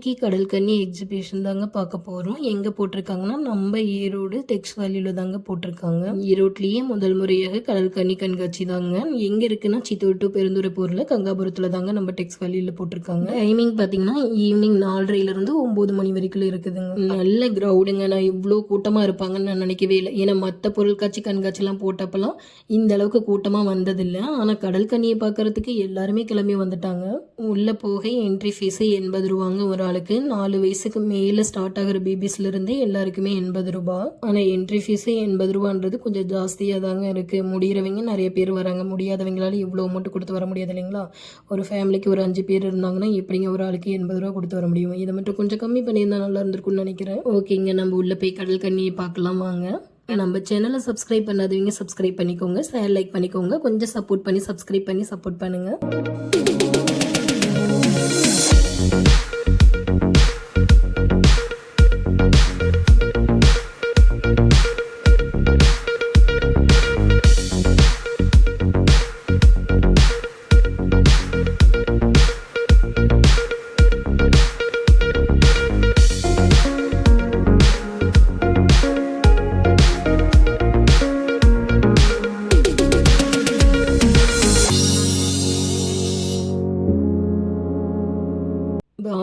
இன்னைக்கு கடல் எக்ஸிபிஷன் தாங்க பார்க்க போகிறோம் எங்கே போட்டிருக்காங்கன்னா நம்ம ஈரோடு டெக்ஸ் வேலியில் தாங்க போட்டிருக்காங்க. ஈரோட்லேயே முதல் முறையாக கடல் கண்காட்சி தாங்க. எங்கே இருக்குன்னா சித்தூர் டு பெருந்துரைப்பூரில் கங்காபுரத்தில் தாங்க நம்ம டெக்ஸ் வேலியில் போட்டிருக்காங்க டைமிங் பார்த்தீங்கன்னா ஈவினிங் நாலரைலேருந்து ஒம்பது மணி வரைக்கும் இருக்குதுங்க. நல்ல க்ரௌடுங்க நான் இவ்வளோ கூட்டமாக இருப்பாங்கன்னு நான் நினைக்கவே இல்லை. ஏன்னா மற்ற பொருட்காட்சி கண்காட்சிலாம் போட்டப்பெல்லாம் இந்த அளவுக்கு கூட்டமாக வந்ததில்லை. ஆனால் கடல் கண்ணியை பார்க்கறதுக்கு எல்லாருமே கிளம்பி வந்துட்டாங்க. உள்ளே போக என்ட்ரி ஃபீஸு எண்பது ரூபாங்க ஒரு ஆளுக்கு நாலு வயசுக்கு மேலே ஸ்டார்ட் ஆகிற பேபிஸ்லேருந்தே எல்லாருக்குமே எண்பது ரூபா. ஆனால் என்ட்ரி ஃபீஸே எண்பது ரூபான்றது கொஞ்சம் ஜாஸ்தியாக தாங்க இருக்குது முடிகிறவங்க நிறைய பேர் வராங்க. முடியாதவங்களால இவ்வளோ அமௌண்ட் கொடுத்து வர முடியாது இல்லைங்களா? ஒரு ஃபேமிலிக்கு ஒரு அஞ்சு பேர் இருந்தாங்கன்னா எப்படிங்க ஒரு ஆளுக்கு எண்பது ரூபா கொடுத்து வர முடியும்? இதை மட்டும் கொஞ்சம் கம்மி பண்ணியிருந்தா நல்லா இருந்திருக்கும்னு நினைக்கிறேன். ஓகேங்க நம்ம உள்ளே போய் கடல் கண்ணியை பார்க்கலாம் வாங்க. நம்ம சேனலை சப்ஸ்கிரைப் பண்ணாதவங்க சப்ஸ்கிரைப் பண்ணிக்கோங்க. ஷேர் லைக் பண்ணிக்கோங்க. கொஞ்சம் சப்போர்ட் பண்ணி சப்ஸ்கிரைப் பண்ணி சப்போர்ட் பண்ணுங்கள்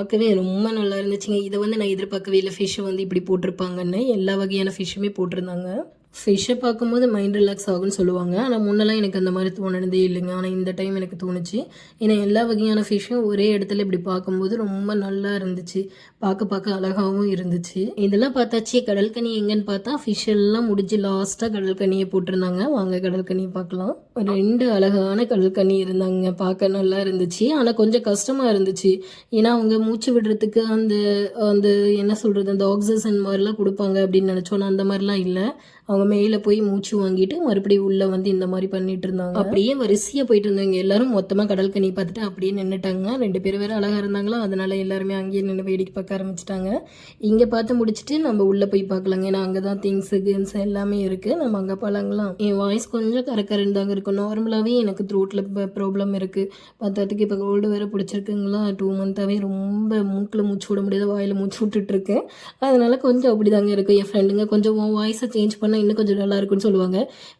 பார்க்கவே ரொம்ப நல்லா இருந்துச்சுங்க. இதை வந்து நான் எதிர்பார்க்கவே இல்லை. ஃபிஷ்ஷை வந்து இப்படி போட்டிருப்பாங்கன்னு. எல்லா வகையான ஃபிஷ்ஷுமே போட்டிருந்தாங்க. ஃபிஷ்ஷை பார்க்கும்போது மைண்ட் ரிலாக்ஸ் ஆகும்னு சொல்லுவாங்க. ஆனால் முன்னெல்லாம் எனக்கு அந்த மாதிரி தோணுனதே இல்லைங்க. ஆனால் இந்த டைம் எனக்கு தோணுச்சு. ஏன்னா எல்லா வகையான ஃபிஷ்ஷும் ஒரே இடத்துல இப்படி பார்க்கும்போது ரொம்ப நல்லா இருந்துச்சு. பார்க்க பார்க்க அழகாகவும் இருந்துச்சு. இதெல்லாம் பார்த்தாச்சு. கடல்கனி எங்கன்னு பார்த்தா ஃபிஷ் எல்லாம் முடிஞ்சு லாஸ்ட்டாக கடல்கனியை போட்டிருந்தாங்க. வாங்க கடல்கனியை பார்க்கலாம். ரெண்டு அழகான கடல்கனி இருந்தாங்க. பார்க்க நல்லா இருந்துச்சு. ஆனால் கொஞ்சம் கஷ்டமாக இருந்துச்சு. ஏன்னா அவங்க மூச்சு விடுறதுக்கு அந்த அந்த என்ன சொல்கிறது அந்த ஆக்சிஜன் மாதிரிலாம் கொடுப்பாங்க அப்படின்னு நினச்சோன்னா அந்த மாதிரிலாம் இல்லை. அவங்க மேலே போய் மூச்சு வாங்கிட்டு மறுபடியும் உள்ளே வந்து இந்த மாதிரி பண்ணிட்டு இருந்தாங்க அப்படியே வரிசையாக போயிட்டு இருந்தாங்க எல்லாரும் மொத்தமாக கடல் கனி பார்த்துட்டு அப்படியே நின்றுட்டாங்க ரெண்டு பேர் வேறு அழகாக இருந்தாங்களோ? அதனால எல்லாருமே அங்கேயே நின்று வேடிக்கை பார்க்க ஆரம்பிச்சிட்டாங்க. இங்கே பார்த்து முடிச்சுட்டு நம்ம உள்ளே போய் பார்க்கலாங்க. ஏன்னா அங்கே தான் திங்ஸு கேம்ஸ் எல்லாமே இருக்குது நம்ம அங்கே போகலாங்களாம் என் வாய்ஸ் கொஞ்சம் கரக்கரன்னு தாங்க இருக்கும். நார்மலாகவே எனக்கு த்ரோட்டில் ப்ராப்ளம் இருக்குது பார்த்ததுக்கு இப்போ கோல்டு வேறு பிடிச்சிருக்குங்களா? டூ மந்த்தாகவே ரொம்ப மூக்கில் மூச்சு விட முடியாத வாயில் மூச்சு விட்டுட்ருக்கேன் அதனால கொஞ்சம் அப்படி தாங்க இருக்கும் என் ஃப்ரெண்டுங்க கொஞ்சம் உன் வாய்ஸை சேஞ்ச் பண்ண பண்ணால் இன்னும் கொஞ்சம் நல்லா இருக்குன்னு சொல்லுவாங்க.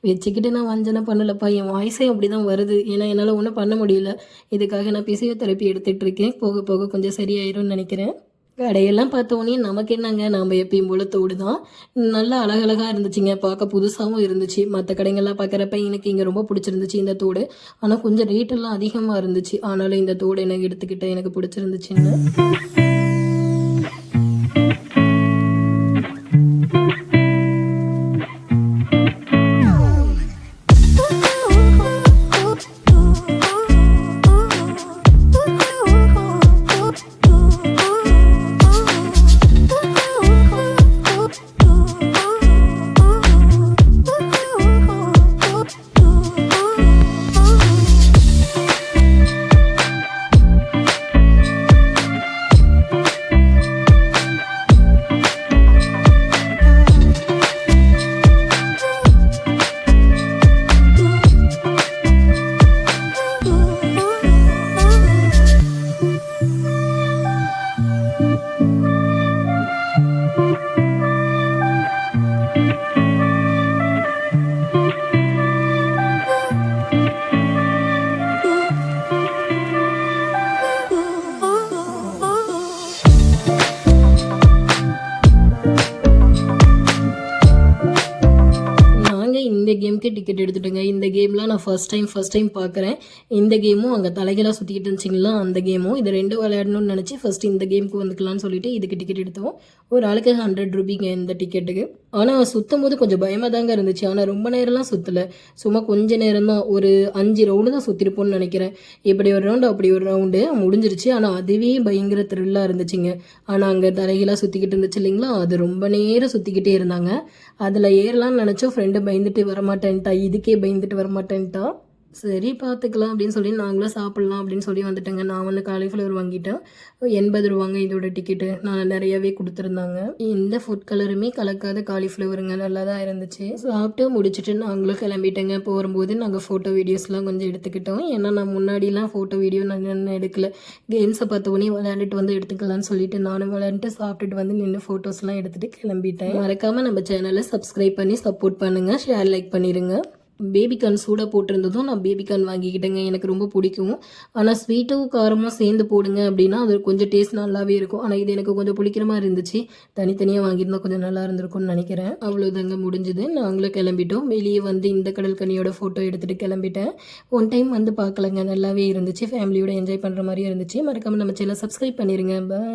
வச்சுக்கிட்டு நான் வஞ்சனை பண்ணலப்பா என் வாய்ஸே அப்படி தான் வருது. ஏன்னா என்னால் ஒன்றும் பண்ண முடியல. இதுக்காக நான் பிசியோதெரப்பி எடுத்துகிட்டு இருக்கேன். போக போக கொஞ்சம் சரியாயிரும்னு நினைக்கிறேன். கடையெல்லாம் பார்த்தோன்னே நமக்கு என்னங்க? நம்ம எப்பயும் போல தோடு தான் நல்லா அழகழகாக இருந்துச்சுங்க. பார்க்க புதுசாகவும் இருந்துச்சு. மற்ற கடைங்கள்லாம் பார்க்குறப்ப எனக்கு இங்கே ரொம்ப பிடிச்சிருந்துச்சு இந்த தோடு. ஆனால் கொஞ்சம் ரேட்டெல்லாம் அதிகமாக இருந்துச்சு. ஆனாலும் இந்த தோடு எனக்கு எடுத்துக்கிட்ட எனக்கு பிடிச்சிருந்துச்சுன்னு. இந்த டிக்கெட் எடுத்துட்டுங்க. இந்த கேம்லாம் நான் ஃபர்ஸ்ட் டைம் ஃபர்ஸ்ட் டைம் பார்க்குறேன். இந்த கேமும் அங்கே தலைகளாக சுற்றிக்கிட்டு இருந்துச்சிங்களா? அந்த கேமும் இது ரெண்டும் விளையாடணும்னு நினச்சி ஃபர்ஸ்ட் இந்த கேமுக்கு வந்துக்கலாம்னு சொல்லிட்டு இதுக்கு டிக்கெட் எடுத்தோம். ஒரு ஆளுக்கு ஹண்ட்ரட் ருபீங்க இந்த டிக்கெட்டுக்கு ஆனால் சுற்றும் போது கொஞ்சம் பயமாக தாங்க இருந்துச்சு. ஆனால் ரொம்ப நேரம்லாம் சுற்றலை சும்மா கொஞ்ச நேரம் தான் ஒரு அஞ்சு ரவுண்டு தான் சுற்றிருப்போம்னு நினைக்கிறேன். இப்படி ஒரு ரவுண்டு அப்படி ஒரு ரவுண்டு முடிஞ்சிருச்சு. ஆனால் அதுவே பயங்கர த்ரில்லாக இருந்துச்சுங்க. ஆனால் அங்கே தலைகளாக சுற்றிக்கிட்டு இருந்துச்சு இல்லைங்களா? அது ரொம்ப நேரம் சுற்றிக்கிட்டே இருந்தாங்க. அதில் ஏறலாம்னு நினச்சோம். ஃப்ரெண்டு பயந்துட்டு வரமாட்டேன்ட்டா இதுக்கே பயந்துட்டு வரமாட்டேன்ட்டா. சரி பார்த்துக்கலாம் அப்படின்னு சொல்லி நாங்களும் சாப்பிட்லாம் அப்படின்னு சொல்லி வந்துட்டேங்க. நான் வந்து காலிஃப்ளவர் வாங்கிட்டேன். எண்பது ரூபாங்க இதோட டிக்கெட்டு நான் நிறையவே கொடுத்துருந்தாங்க. இந்த ஃபுட் கலருமே கலக்காத காலிஃப்ளவருங்க நல்லா தான் இருந்துச்சு. சாப்பிட்டு முடிச்சுட்டு நாங்களும் கிளம்பிட்டேங்க. போகும்போது நாங்கள் ஃபோட்டோ வீடியோஸ்லாம் கொஞ்சம் எடுத்துக்கிட்டோம். ஏன்னா நான் முன்னாடிலாம் ஃபோட்டோ வீடியோ நான் எடுக்கல. கேம்ஸை பார்த்த உடனே விளையாண்டுட்டு வந்து எடுத்துக்கலாம்னு சொல்லிட்டு நானும் விளையாண்டுட்டு சாப்பிட்டுட்டு வந்து நின்று ஃபோட்டோஸ்லாம் எடுத்துகிட்டு கிளம்பிட்டேன். மறக்காமல் நம்ம சேனலை சப்ஸ்கிரைப் பண்ணி சப்போர்ட் பண்ணுங்கள் ஷேர் லைக் பண்ணிடுங்க பேபிகார்ன் சூடாக போட்டிருந்ததும் நான் பேபிகார்ன் வாங்கிக்கிட்டேங்க. எனக்கு ரொம்ப பிடிக்கும். ஆனால் ஸ்வீட்டும் காரமும் சேர்ந்து போடுங்க அப்படின்னா அது கொஞ்சம் டேஸ்ட் நல்லாவே இருக்கும். ஆனால் இது எனக்கு கொஞ்சம் பிடிக்கிற மாதிரி இருந்துச்சு. தனித்தனியாக வாங்கியிருந்தால் கொஞ்சம் நல்லா இருந்திருக்கும்னு நினைக்கிறேன். அவ்வளோதாங்க முடிஞ்சுது. நாங்களும் கிளம்பிட்டோம். வெளியே வந்து இந்த கடல் கனியோட ஃபோட்டோ எடுத்துகிட்டு கிளம்பிட்டேன். ஒன் டைம் வந்து பார்க்கலங்க. நல்லாவே இருந்துச்சு. ஃபேமிலியோட என்ஜாய் பண்ணுற மாதிரியும் இருந்துச்சு. மறக்காமல் நம்ம சேனல் சப்ஸ்கிரைப் பண்ணிடுங்க பாய்